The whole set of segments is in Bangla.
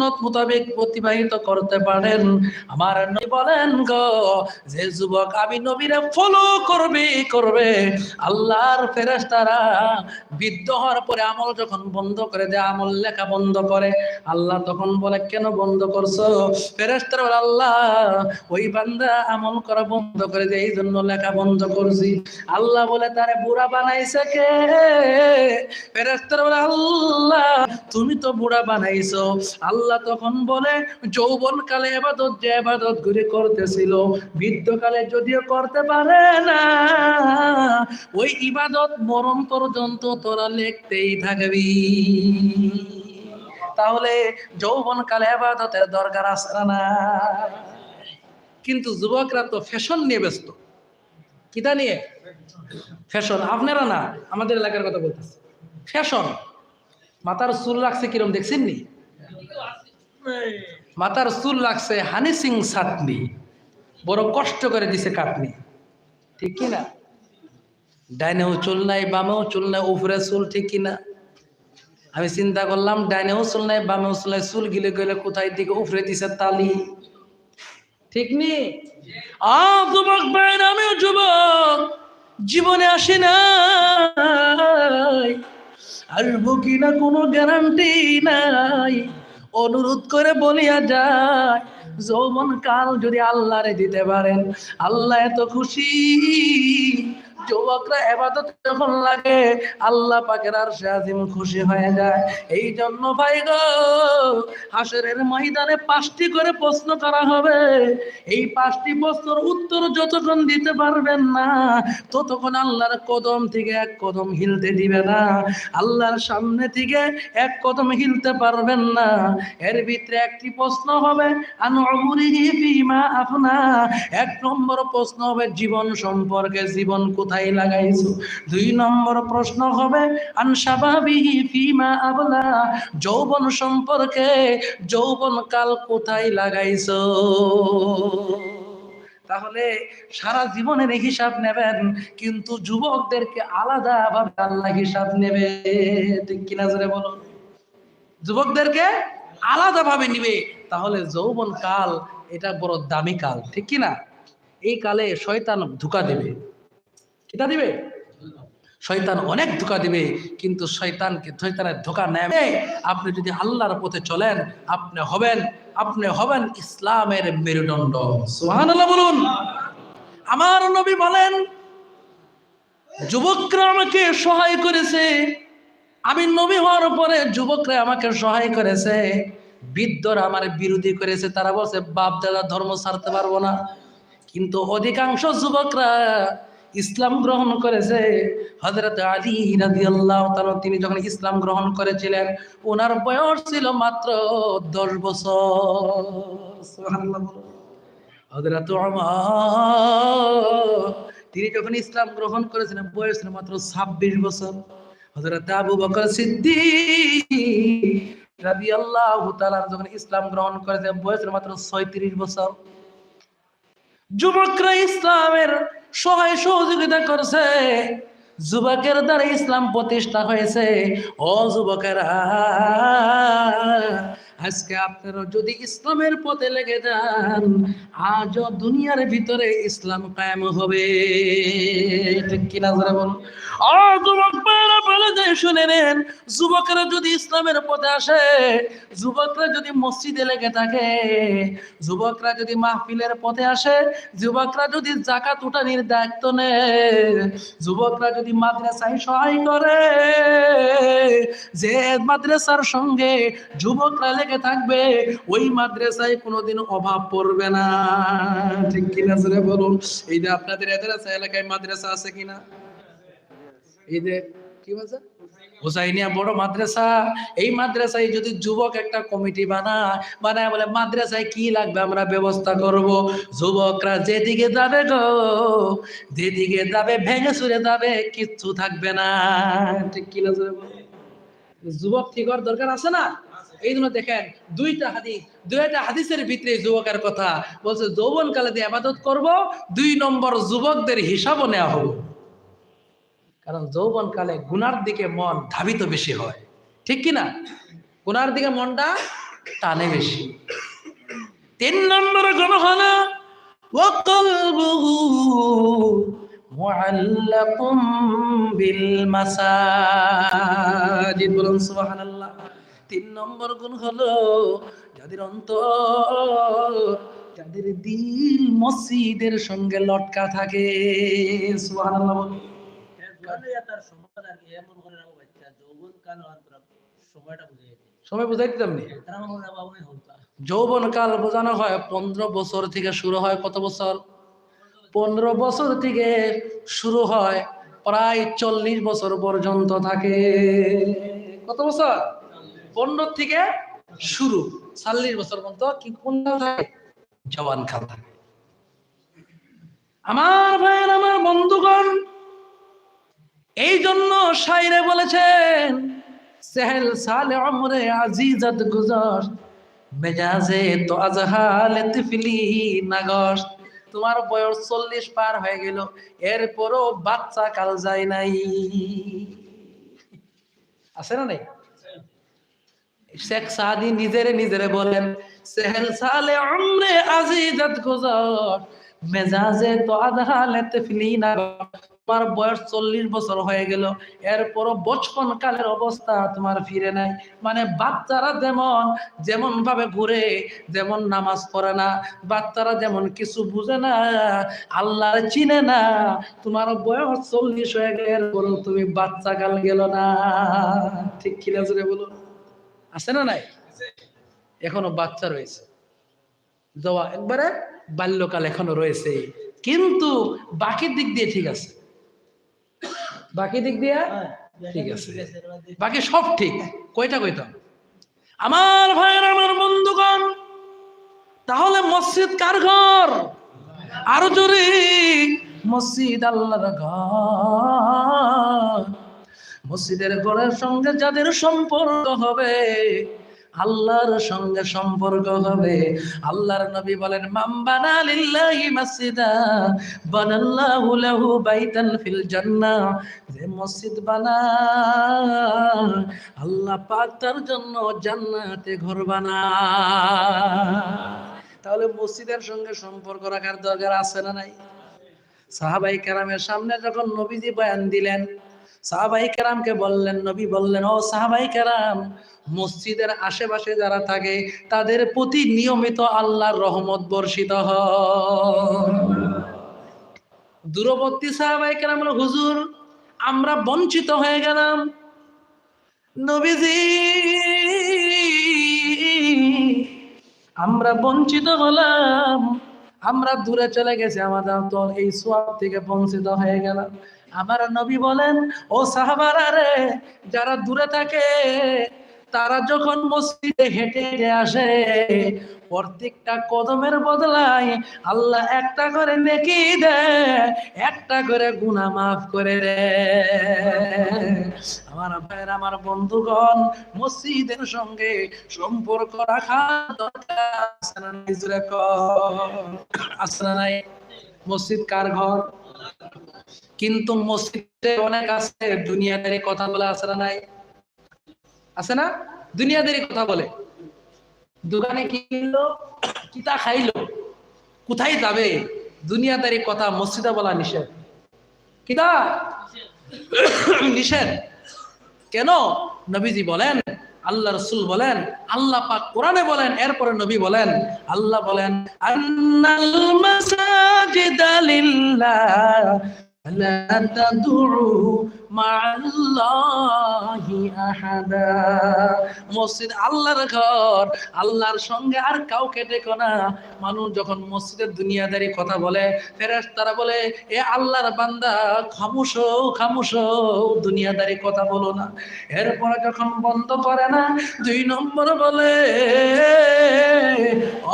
সুন্নত মোতাবেক অতিবাহিত করতে পারেন। আমার বলেন গো, যে যুবক আমি নবীরে ফলো করবে করবে। আল্লাহর ফেরেশতারা বিদ্ধ হওয়ার পরে আমল যখন বন্ধ করে দেয়, আমল লেখা বন্ধ করে। আল্লাহ তখন বলে, কেন বন্ধ করছ? ফেরেশতারা বলে, আল্লাহ, ওই বান্দা আমল করা বন্ধ করে দেয় এই জন্য লেখা বন্ধ করছি। আল্লাহ বলে, তারে বুড়া বানাইছে কে? ফেরেশতারা বলে, আল্লাহ, তুমি তো বুড়া বানাইছো। আল্লাহ তখন বলে যৌবন কালে এবাদত যে এবাদত গুলি করতেছিল, বৃদ্ধকালে যদিও করতে পারে না, ওই ইবাদত মরণ পর্যন্ত তোরা লিখতেই থাকবি। তাহলে যৌবন কালে এবাদতের দরকার আছে না কিন্তু যুবকরা তো ফ্যাশন নিয়ে ব্যস্ত। কিতা নিয়ে? ফ্যাশন আপনারা না, আমাদের এলাকার কথা বলতেছে। ফ্যাশন মাথার চুল রাখছে কিরম, দেখছেন নি? মাথার চুল লাগছে হানি সিং চাটনি। বড় কষ্ট করে দিছে কাটনি ঠিক কি না ডাইনেও চুল নাই, বামেও চুল নাই, উপরে চুল ঠিক কি না আমি চিন্তা করলাম, ডাইনেও চুল নাই, বামেও চুল নাই, চুল গিলে গেলে কোথায় দিকে উপরে দিছে তালি? ঠিক নি? যুবক ভাই আমিও যুবক, জীবনে আসি না আসব কিনা কোনো গ্যারান্টি নাই। অনুরোধ করে বলিয়া যায় যৌবন কাল যদি আল্লাহরে দিতে পারেন আল্লাহ এত খুশি। যুবকরা এবাদত যখন লাগে, আল্লাহ পাকের আর আজিম খুশি হয়ে যায়। এই জন্য ভাই গো, হাসরের ময়দানে পাঁচটি করে প্রশ্ন করা হবে। এই পাঁচটি প্রশ্নের উত্তর যতক্ষণ দিতে পারবেন না, ততক্ষণ আল্লাহর কদম থেকে এক কদম হিলতে দিবে না। আল্লাহর সামনে থেকে এক কদম হিলতে পারবেন না। এর ভিতরে একটি প্রশ্ন হবে, আন অমরিহি ফিমা আফনা। এক নম্বর প্রশ্ন হবে, জীবন সম্পর্কে জীবন কোথায় লাগাইছো? দুই নম্বর প্রশ্ন হবে আন শাবাবিহি ফিমা আবলা, যৌবন সম্পর্কে যৌবন কাল কোথায় লাগাইছো? তাহলে সারা জীবনের হিসাব নেবেন, কিন্তু যুবকদেরকে আলাদা ভাবে আল্লাহ হিসাব নেবে। ঠিক কিনা জোরে বলুন? যুবকদেরকে আলাদা ভাবে নিবে। তাহলে যৌবন কাল, এটা বড় দামি কাল, ঠিক কি না এই কালে শয়তান ধোকা দেবে। কিতা দিবে? শয়তান অনেক ধোকা দিবে, কিন্তু শয়তানকে শয়তানের ধোকা নেবে আপনি যদি আল্লাহর পথে চলেন, আপনি হবেন আপনি হবেন ইসলামের মেরুদণ্ড। সুবহানাল্লাহ বলুন। আমার নবী বলেন, যুবকরা আমাকে সহায় করেছে। আমি নবী হওয়ার পরে যুবকরা আমাকে সহায় করেছে। বৃদ্ধরা আমার বিরোধী করেছে। তারা বলছে, বাপ দাদা ধর্ম ছাড়তে পারব না। কিন্তু অধিকাংশ যুবকরা ইসলাম গ্রহণ করেছে। হজরত আলী রাজি আল্লাহ তিনি যখন ইসলাম গ্রহণ করেছিলেন ওনার বয়স ছিল মাত্র দশ বছর। ওমর, তিনি যখন ইসলাম গ্রহণ করেছিলেন, বয়স ছিল মাত্র ছাব্বিশ বছর। হজরত আবু বকর সিদ্দিক রাদিয়াল্লাহু তাআলা যখন ইসলাম গ্রহণ করেছেন বয়স মাত্র ছয়ত্রিশ বছর। যুবকরা ইসলামের সহায় সহযোগিতা করছে। যুবকের দ্বারা ইসলাম প্রতিষ্ঠা হয়েছে। ও যুবকেরা, আজকে আপনারা যদি ইসলামের পথে লেগে যান আজ দুনিয়ার ভিতরে ইসলাম কায়েম হবে। ঠিক কিনা যারা বলুন? ও যুবক শুনে নেন। যুবকরা যদি ইসলামের পথে আসে, যুবকরা যদি মসজিদে লেগে থাকে, যুবকরা যদি মাহফিলের পথে আসে, যুবকরা যদি জাকাত উঠানির দায়িত্ব নেয়, যুবকরা যদি মাদ্রাসায় সহায় করে, যে মাদ্রাসার সঙ্গে যুবকরা লেগে থাকবে, ওই মাদ্রাসায় কোনোদিন অভাব পড়বে না। ঠিক কিনা বলুন? এই যে আপনাদের এদের এলাকায় মাদ্রাসা আছে কিনা? এই যে কি হুসাইনিয়া বড় মাদ্রাসা। এই মাদ্রাসায় যদি যুবক একটা কমিটি বানায় বানায় বলে, মাদ্রাসায় কি লাগবে? আমরা ব্যবস্থা করব। যুবকরা, যেদিকে যাবে গো, যেদিকে যাবে, ভেঙে যাবে, কিচ্ছু থাকবে না। ঠিক কি না যুবক ঠিক হওয়ার দরকার আছে না? এই জন্য দেখেন, দুইটা হাদিস, দুইটা হাদিসের ভিতরে যুবকের কথা। বলছে যৌবন কালে দিয়ে আবাদত করব, দুই নম্বর যুবকদের হিসাবও নেওয়া হবে। কারণ যৌবন কালে গুনার দিকে মন ধাবিত বেশি হয়। ঠিক কি না? গুনার দিকে মনটা টানে বেশি। তিন নম্বর গুণ হলো তিন নম্বর গুণ হলো যাদের অন্তর, যাদের দিল মসজিদের সঙ্গে লটকা থাকে। সোহান আল্লাহ যৌবন কাল বোঝানো হয় পনেরো বছর থেকে শুরু হয় কত বছর? পনেরো বছর থেকে শুরু হয় প্রায় চল্লিশ বছর পর্যন্ত থাকে। কত বছর? পনেরো থেকে শুরু। বছর পর্যন্ত কি কাল থাকে? জওয়ান থাকে। আমার ভাইয়ের, আমার বন্ধুগণ এই জন্য শাইরে বলেছেন, সেহেল সালে অমরে আজিজত গুজর, মেজাজে তো আজহালে তিফলি নাগস তোমার বয়স চল্লিশ পার হয়ে গেল, এরপরও বাচ্চা কাল যায় নাই। আছে না নাই? শেখ সাদি নিজেরে নিজেরে বলেন, সেহেল সালে আমরে আজিজাত গুজর, মেজাজে তো আজহালে তিফলি নাগস তোমার বয়স চল্লিশ বছর হয়ে গেল। এরপরও বচপন কালের অবস্থা তোমার ফিরে নাই। মানে বাচ্চারা যেমন যেমন ভাবে ঘুরে, যেমন নামাজ পড়ে না, বাচ্চারা যেমন কিছু বুঝে না, আল্লাহ চিনে না, তোমার বয়স চল্লিশ হয়ে গেলে, এরপরও তুমি বাচ্চা কাল গেল না। ঠিক কিনা জুড়ে বলুন? আছে না নাই? এখনও বাচ্চা রয়েছে। যাওয়া একবারে বাল্যকাল এখনও রয়েছে। কিন্তু বাকি দিক দিয়ে ঠিক আছে। বাকি দিক দিয়া? ঠিক আছে। বাকি সব ঠিক। কয়টা কইতাম? আমার ভাইয়ের আমার বন্ধুগণ তাহলে মসজিদ কার ঘর? আরও জোরে মসজিদ আল্লাহর ঘর। মসজিদের ঘরের সঙ্গে যাদের সম্পর্ক হবে আল্লাহর সঙ্গে সম্পর্ক হবে। আল্লাহর নবী বলেন মাম্বানা লিল্লাহি মাসজিদা, বানাল্লাহু লাহু বাইতান ফিল জান্নাহ। যে মসজিদ বানায়, আল্লাহ পাক তার জন্য জান্নাতে ঘর বানায়। তাহলে মসজিদের সঙ্গে সম্পর্ক রাখার দরকার আছে না নাই? সাহাবাই কেরামের সামনে যখন নবীজি বয়ান দিলেন সাহাবাই কেরামকে বললেন, নবী বললেন, ও সাহাবাই কেরাম মসজিদের আশেপাশে যারা থাকে, তাদের প্রতি নিয়মিত আল্লাহর রহমত বর্ষিত হয়। দূরবর্তী সাহাবাই কেরাম হুজুর, আমরা বঞ্চিত হয়ে গেলাম। নবীজি, আমরা বঞ্চিত হলাম। আমরা দূরে চলে গেছি, আমাদের তো এই সোয়াব থেকে বঞ্চিত হয়ে গেলাম। আমার নবী বলেন, ও সাহাবারা রে, যারা দূরে থাকে, তারা যখন মসজিদে হেঁটে হেঁটে আসে, প্রত্যেকটা কদমের বদলায় আল্লাহ একটা করে নেকি দেয়, একটা করে গুনাহ মাফ করে রে আমার ভাইয়ের, আমার বন্ধুগণ, মসজিদের সঙ্গে সম্পর্ক রাখা দরকার, আছে না নাই জোরে কর? নাই? মসজিদ কার ঘর? কিন্তু মসজিদে অনেক আছে, দুনিয়াদারি কথা বলে আছে না নাই? আছে না? দুনিয়াদারি কথা বলে। দোকানে কিনলো, কিতা খাইলো, কোথায় যাবে? দুনিয়াদারি কথা মসজিদে বলা নিষেধ। কিতা? নিষেধ। কেন? নবীজি বলেন, আল্লাহ রসুল বলেন, আল্লাহ পাক কোরআনে বলেন, এরপরে নবী বলেন, আল্লাহ বলেন فلا تدعو মসজিদ আল্লাহর ঘর, আল্লাহর সঙ্গে আর কাউকে ডেকো না। মানুষ যখন মসজিদের দুনিয়াদারি কথা বলে ফেরেস তারা বলে, এ আল্লাহর বান্দা, খামুশ খামুশ, দুনিয়াদারি কথা বলো না। এরপরে যখন বন্ধ করে না, দুই নম্বর বলে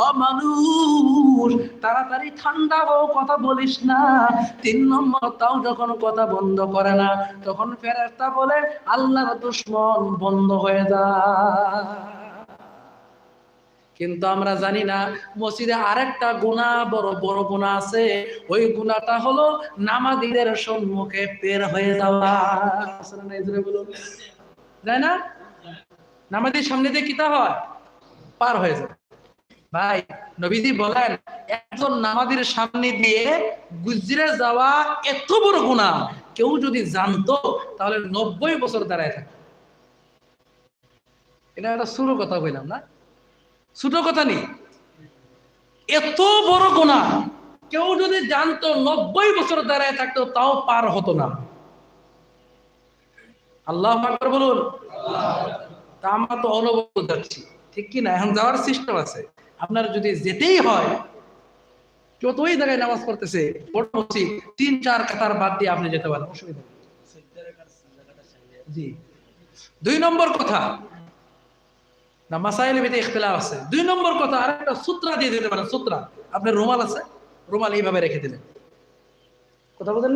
ও মানুষ, তাড়াতাড়ি ঠান্ডা কথা বলিস না। তিন নম্বর তাও যখন কথা বন্ধ করে না তখন ফেরেস্তা বলে, আল্লাহর দুশ্মন বন্ধ হয়ে যায় কিন্তু আমরা জানি না, মসজিদে আরেকটা গুণা, বড় বড় গুণা আছে। ওই গুণাটা হলো নামাজিদের সম্মুখে বের হয়ে যাওয়া? তাই না? নামাজের সামনে দিয়ে কিতা হয়? পার হয়ে যায় ভাই, নবীজি বলেন, একজন নামাজের সামনে দিয়ে গুজরে যাওয়া এত বড় গুণা। কেউ যদি জানতো, তাহলে নব্বই বছর দাঁড়ায় থাকে এটা একটা ছোট কথা বললাম না? ছোট কথা নেই। এত বড় গুণা কেউ যদি জানতো নব্বই বছর দাঁড়ায় থাকতো, তাও পার হতো না। আল্লাহ বলুন। তা আমরা তো অনবরত যাচ্ছি। ঠিক কি না? এখন যাওয়ার সিস্টেম আছে। আপনার যদি যেতেই হয় যতই জায়গায় নামাজ পড়তেছে মসজিদ, তিন চার কাতার বাদ দিয়ে আপনি যেতে পারেন অসুবিধা। জি। দুই নম্বর কথা না মাসাইলের ভিতরে আছে। দুই নম্বর কথা আরেকটা সূত্রা দিয়ে দিতে পারেন সূত্রা। আপনার রুমাল আছে রুমাল এইভাবে রেখে দিলেন। কথা বলেন।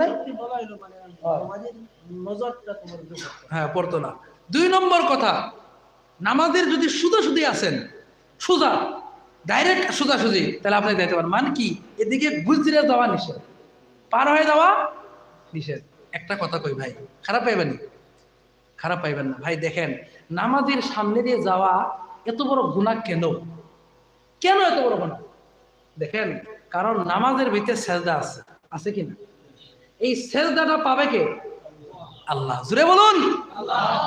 হ্যাঁ পড়তো না। দুই নম্বর কথা নামাজের যদি সুদা সুদি আছেন সোজা ডাইরেক্ট সোজাসুজি তাহলে আপনি দিতে পারেন। মানে কি? এদিকে গুজরে যাওয়া নিষেধ। পার হয়ে যাওয়া নিষেধ। একটা কথা কই ভাই খারাপ পাইবেন খারাপ পাইবেন না। ভাই দেখেন নামাজের সামনে দিয়ে যাওয়া এত বড় গুণা কেন? কেন এত বড় গুণা দেখেন কারণ নামাজের ভিতরে সেজদা আছে। আছে কি না? এই সেজদাটা পাবে কে? আল্লাহ। জুড়ে বলুন।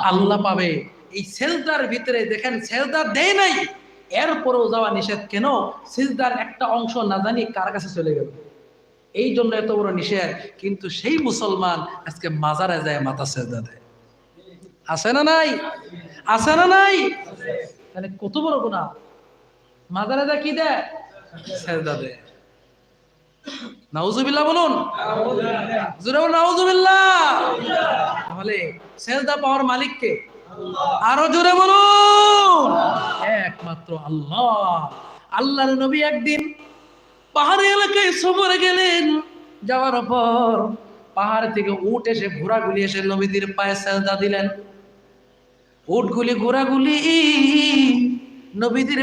আল্লাহ পাবে। এই সেজদার ভিতরে দেখেন সেজদা দেয় নাই। এরপরেও যাওয়া নিষেধ কেন? সেজদার একটা অংশ না জানি কার কাছে চলে গেল। এই জন্য এত বড় নিষেধ। কিন্তু সেই মুসলমান আজকে মাজারে যায়, মাথা সেজদা দেয়। আছে না নাই? আছে না নাই? তাহলে কত বড় গুণা মাজারে যায় কি দেয়? সেজদা দেয়। নাউজুবিল্লাহ বলুন। নাউজুবিল্লাহ। তাহলে সেজদা পাওয়ার মালিককে আরও জোরে বলুন। একমাত্র আল্লাহ। আল্লাহর নবী একদিন পাহাড়ি এলাকায় সফরে গেলেন। যাওয়ার পর পাহাড় থেকে উঠ এসে ঘোড়াগুলি এসে নবীদের পায়ে সেজদা দিলেন। উটগুলি ঘোড়াগুলি নবীদের